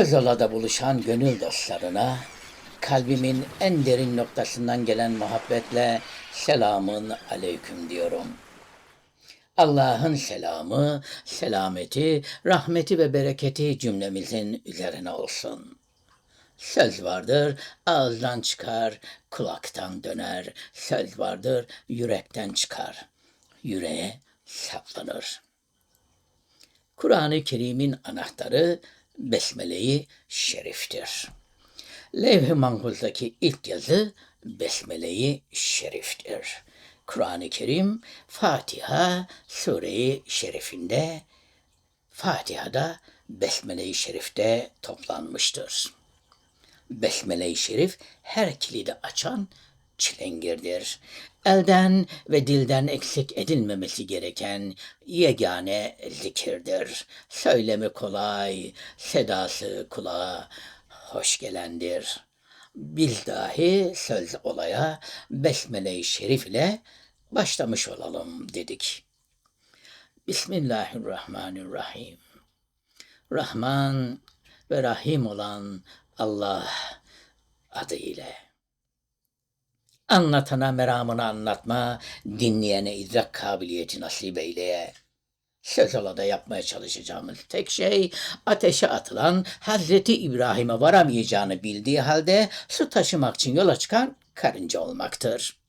Söz olada buluşan gönül dostlarına kalbimin en derin noktasından gelen muhabbetle selamın aleyküm diyorum. Allah'ın selamı, selameti, rahmeti ve bereketi cümlemizin üzerine olsun. Söz vardır, ağızdan çıkar, kulaktan döner. Söz vardır, yürekten çıkar. Yüreğe saplanır. Kur'an-ı Kerim'in anahtarı Besmele-i Şerif'tir. Levh-i Mahfuz'daki ilk yazı Besmele-i Şerif'tir. Kur'an-ı Kerim Fatiha Sure-i Şerif'inde Fatiha'da Besmele-i Şerif'te toplanmıştır. Besmele-i Şerif her kilidi açan çilengirdir. Elden ve dilden eksik edilmemesi gereken yegane zikirdir. Söylemi kolay, sedası kulağa hoş gelendir. Biz dahi söz olaya Besmele-i Şerif ile başlamış olalım dedik. Bismillahirrahmanirrahim. Rahman ve Rahim olan Allah adı ile. Anlatana meramını anlatma, dinleyene idrak kabiliyeti nasip eyleye. Söz da yapmaya çalışacağımız tek şey ateşe atılan Hazreti İbrahim'e varamayacağını bildiği halde su taşımak için yola çıkan karınca olmaktır.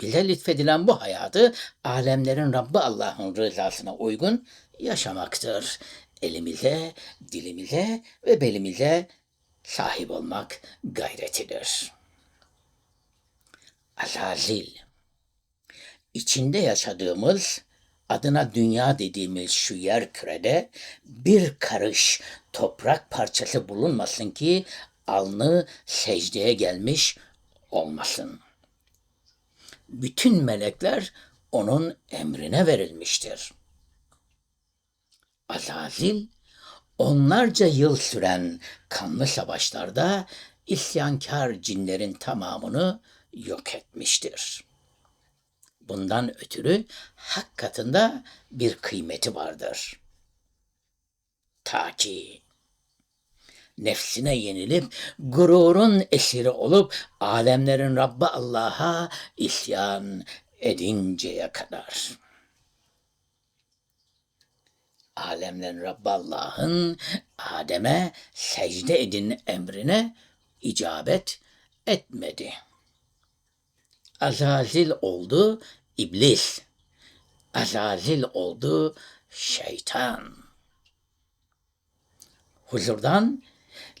Bize lütfedilen bu hayatı alemlerin Rabbi Allah'ın rızasına uygun yaşamaktır. Elimize, dilimize ve belimize sahip olmak gayretidir. Azazil İçinde yaşadığımız adına dünya dediğimiz şu yer kürede bir karış toprak parçası bulunmasın ki alnı secdeye gelmiş olmasın. Bütün melekler onun emrine verilmiştir. Azazil onlarca yıl süren kanlı savaşlarda isyankar cinlerin tamamını yok etmiştir. Bundan ötürü hak katında bir kıymeti vardır. Ta ki nefsine yenilip gururun esiri olup alemlerin Rabbi Allah'a isyan edinceye kadar. Alemlerin Rabbi Allah'ın Adem'e secde edin emrine icabet etmedi. Azazil oldu iblis. Azazil oldu şeytan. Huzurdan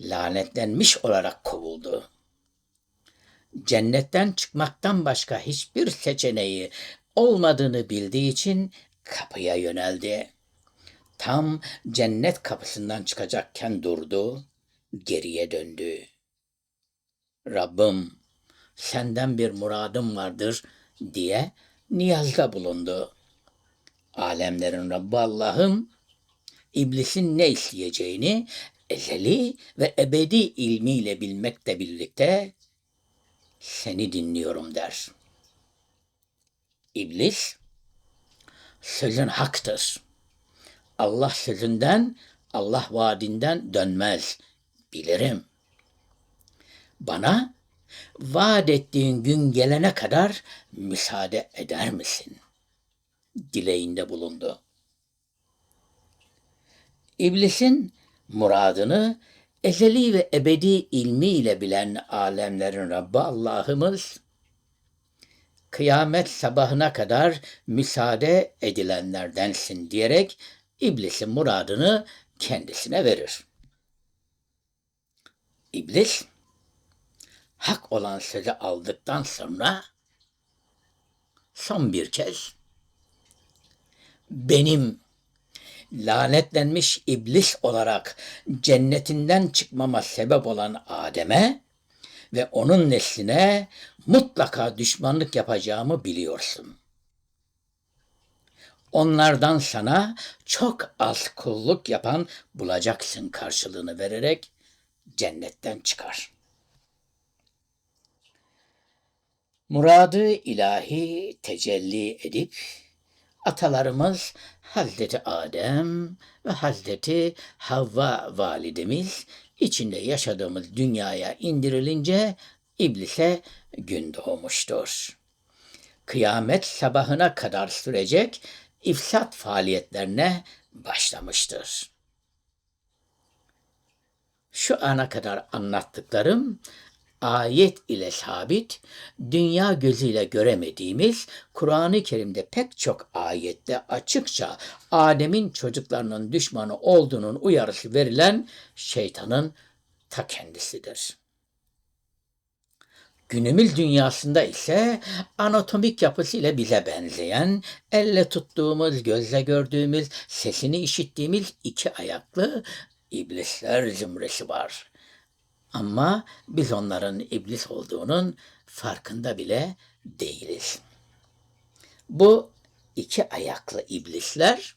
lanetlenmiş olarak kovuldu. Cennetten çıkmaktan başka hiçbir seçeneği olmadığını bildiği için kapıya yöneldi. Tam cennet kapısından çıkacakken durdu, geriye döndü. Rabbim senden bir muradım vardır diye niyazda bulundu. Alemlerin Rabbi Allah'ım iblisin ne isteyeceğini ezeli ve ebedi ilmiyle bilmekle birlikte seni dinliyorum der. İblis sözün haktır. Allah sözünden, Allah vaadinden dönmez. Bilirim. Bana vaat ettiğin gün gelene kadar müsaade eder misin? Dileğinde bulundu. İblisin muradını ezeli ve ebedi ilmiyle bilen alemlerin Rabbi Allah'ımız kıyamet sabahına kadar müsaade edilenlerdensin diyerek iblisin muradını kendisine verir. İblis hak olan sözü aldıktan sonra son bir kez benim lanetlenmiş iblis olarak cennetinden çıkmama sebep olan Adem'e ve onun nesline mutlaka düşmanlık yapacağımı biliyorsun. Onlardan sana çok az kulluk yapan bulacaksın karşılığını vererek cennetten çıkar. Muradı ilahi tecelli edip atalarımız Hazreti Adem ve Hazreti Havva validemiz içinde yaşadığımız dünyaya indirilince iblise gün doğmuştur. Kıyamet sabahına kadar sürecek ifsat faaliyetlerine başlamıştır. Şu ana kadar anlattıklarım ayet ile sabit, dünya gözüyle göremediğimiz Kur'an-ı Kerim'de pek çok ayette açıkça Adem'in çocuklarının düşmanı olduğunun uyarısı verilen şeytanın ta kendisidir. Günümüz dünyasında ise anatomik yapısıyla bize benzeyen, elle tuttuğumuz, gözle gördüğümüz, sesini işittiğimiz iki ayaklı iblisler zümresi var. Ama biz onların iblis olduğunun farkında bile değiliz. Bu iki ayaklı iblisler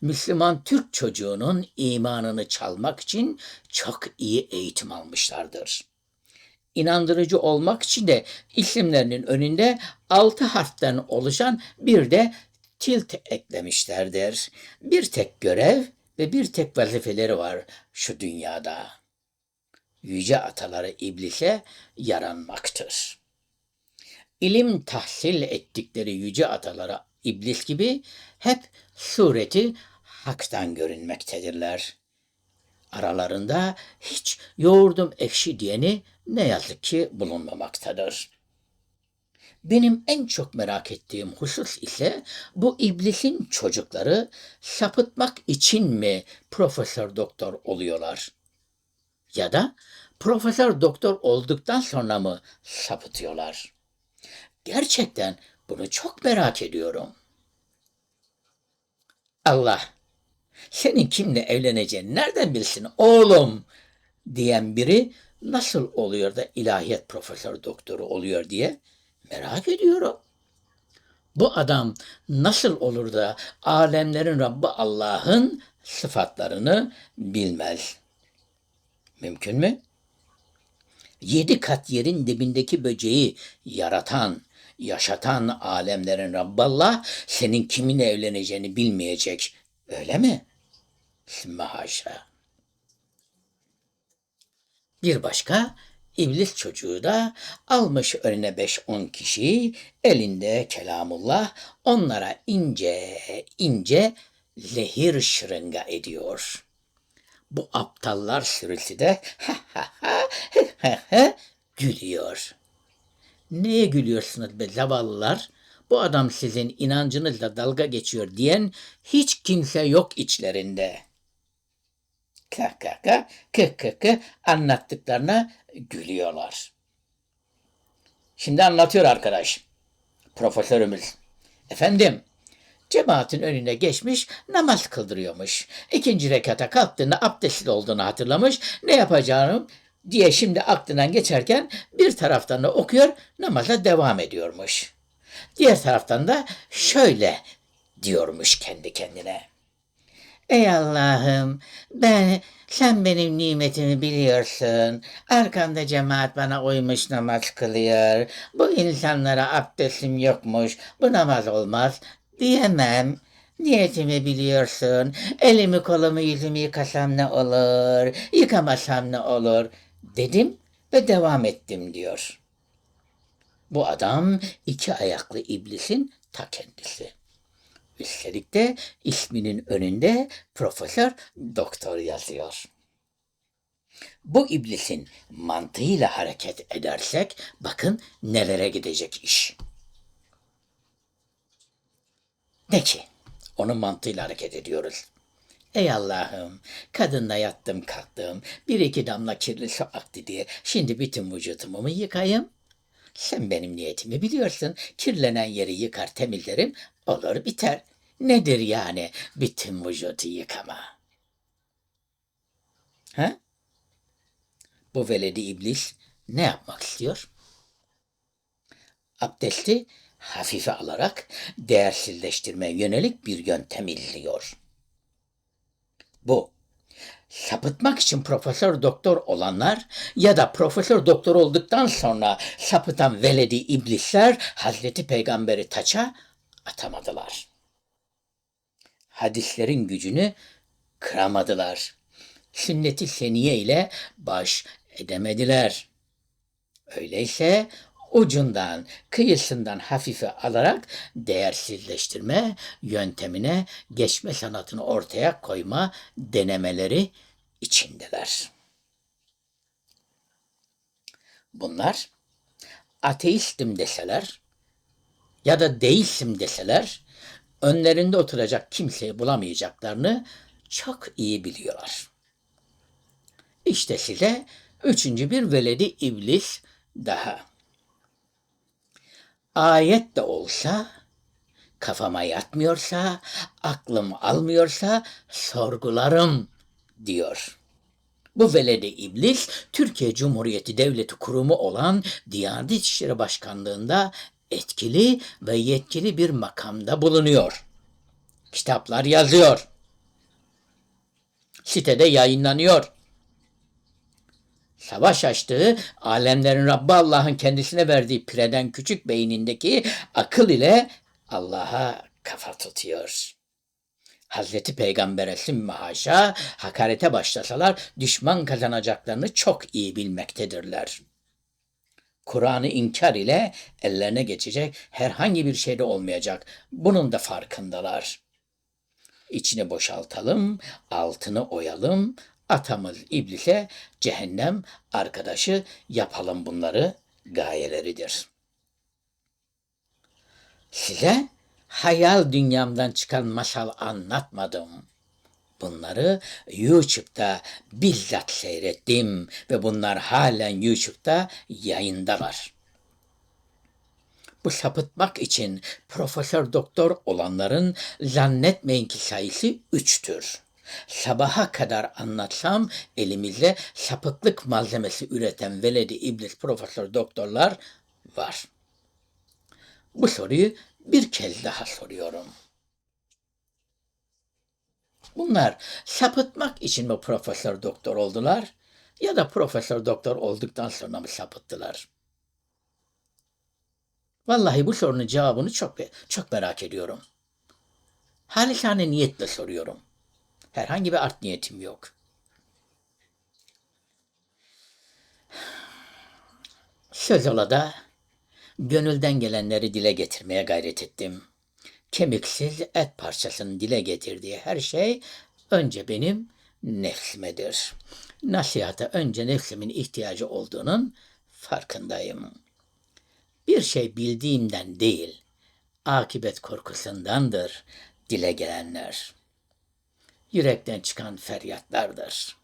Müslüman Türk çocuğunun imanını çalmak için çok iyi eğitim almışlardır. İnandırıcı olmak için de isimlerinin önünde altı harften oluşan bir de tilt eklemişlerdir. Bir tek görev ve bir tek vazifeleri var şu dünyada. Yüce ataları iblise yaranmaktır. İlim tahsil ettikleri yüce atalara iblis gibi hep sureti haktan görünmektedirler. Aralarında hiç yoğurdum ekşi diyeni ne yazık ki bulunmamaktadır. Benim en çok merak ettiğim husus ise bu iblisin çocukları sapıtmak için mi profesör doktor oluyorlar? Ya da profesör doktor olduktan sonra mı sapıtıyorlar? Gerçekten bunu çok merak ediyorum. Allah senin kimle evleneceğini nereden bilsin oğlum diyen biri nasıl oluyor da ilahiyat profesör doktoru oluyor diye merak ediyorum. Bu adam nasıl olur da alemlerin Rabbi Allah'ın sıfatlarını bilmez? Mümkün mü? Yedi kat yerin dibindeki böceği yaratan, yaşatan alemlerin Rabbi Allah senin kiminle evleneceğini bilmeyecek. Öyle mi? Haşa. Bir başka iblis çocuğu da almış önüne 5-10 kişi elinde kelamullah onlara ince ince zehir şırınga ediyor. Bu aptallar sürüsü de gülüyor. Neye gülüyorsunuz be zavallılar? Bu adam sizin inancınızla dalga geçiyor diyen hiç kimse yok içlerinde. Kah kah kah, kıh kıh kıh anlattıklarına gülüyorlar. Şimdi anlatıyor arkadaş. Profesörümüz. Efendim, cemaatin önüne geçmiş, namaz kıldırıyormuş. İkinci rekata kalktığında abdestli olduğunu hatırlamış. Ne yapacağım diye şimdi aklından geçerken bir taraftan da okuyor, namaza devam ediyormuş. Diğer taraftan da şöyle diyormuş kendi kendine. Ey Allah'ım ben sen benim nimetimi biliyorsun. Arkamda cemaat bana uymuş namaz kılıyor. Bu insanlara abdestim yokmuş. Bu namaz olmaz diyemem. Niyetimi biliyorsun. Elimi kolumu yüzümü yıkasam ne olur? Yıkamasam ne olur? Dedim ve devam ettim diyor. Bu adam iki ayaklı iblisin ta kendisi. Üstelik de isminin önünde profesör doktor yazıyor. Bu iblisin mantığıyla hareket edersek bakın nelere gidecek iş. De ki onun mantığıyla hareket ediyoruz. Ey Allah'ım kadınla yattım kalktım bir iki damla kirli su aktı diye şimdi bütün vücudumu mu yıkayım? Sen benim niyetimi biliyorsun. Kirlenen yeri yıkar temizlerim olur biter. Nedir yani bütün vücudu yıkama? Ha? Bu veledi iblis ne yapmak istiyor? Abdesti hafife alarak değersizleştirmeye yönelik bir yöntem izliyor. Bu sapıtmak için profesör doktor olanlar ya da profesör doktor olduktan sonra sapıtan veledi iblisler Hazreti Peygamberi taça atamadılar. Hadislerin gücünü kıramadılar. sünnet-i seniye ile baş edemediler. Öyleyse ucundan, kıyısından hafife alarak değersizleştirme yöntemine geçme sanatını ortaya koyma denemeleri içindeler. Bunlar ateistim deseler ya da deistim deseler önlerinde oturacak kimseyi bulamayacaklarını çok iyi biliyorlar. İşte size üçüncü bir veledi iblis daha. Ayet de olsa, kafama yatmıyorsa, aklım almıyorsa sorgularım diyor. Bu veledi iblis Türkiye Cumhuriyeti Devleti kurumu olan Diyanet İşleri Başkanlığında etkili ve yetkili bir makamda bulunuyor. Kitaplar yazıyor. Sitede yayınlanıyor. Savaş açtığı, alemlerin Rabbi Allah'ın kendisine verdiği pireden küçük beynindeki akıl ile Allah'a kafa tutuyor. Hazreti Peygamber'e sümme haşa hakarete başlasalar düşman kazanacaklarını çok iyi bilmektedirler. Kur'an'ı inkar ile ellerine geçecek herhangi bir şey de olmayacak. Bunun da farkındalar. İçini boşaltalım, altını oyalım, atamız iblise cehennem arkadaşı yapalım bunları gayeleridir. Size hayal dünyamdan çıkan masal anlatmadım. Bunları YouTube'da bizzat seyrettim ve bunlar halen YouTube'da yayındalar. Bu sapıtmak için profesör doktor olanların zannetmeyin ki sayısı üçtür. Sabaha kadar anlatsam elimizde sapıklık malzemesi üreten veledi iblis profesör doktorlar var. Bu soruyu bir kez daha soruyorum. Bunlar sapıtmak için mi profesör doktor oldular ya da profesör doktor olduktan sonra mı sapıttılar? Vallahi bu sorunun cevabını çok çok merak ediyorum. Halisane niyetle soruyorum. Herhangi bir art niyetim yok. Söz ola da gönülden gelenleri dile getirmeye gayret ettim. Kemiksiz et parçasının dile getirdiği her şey önce benim nefsimedir. Nasihata önce nefsimin ihtiyacı olduğunun farkındayım. Bir şey bildiğimden değil, akibet korkusundandır dile gelenler. Yürekten çıkan feryatlardır.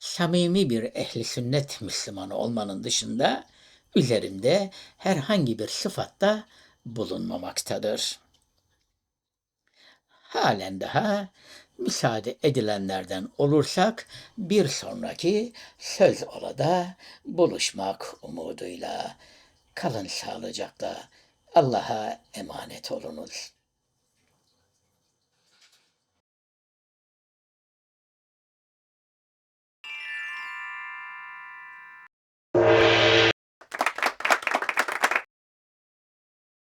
Samimi bir ehli sünnet Müslümanı olmanın dışında üzerimde herhangi bir sıfatta bulunmamaktadır. Halen daha müsaade edilenlerden olursak bir sonraki söz olada buluşmak umuduyla kalın sağlıcakla Allah'a emanet olunuz.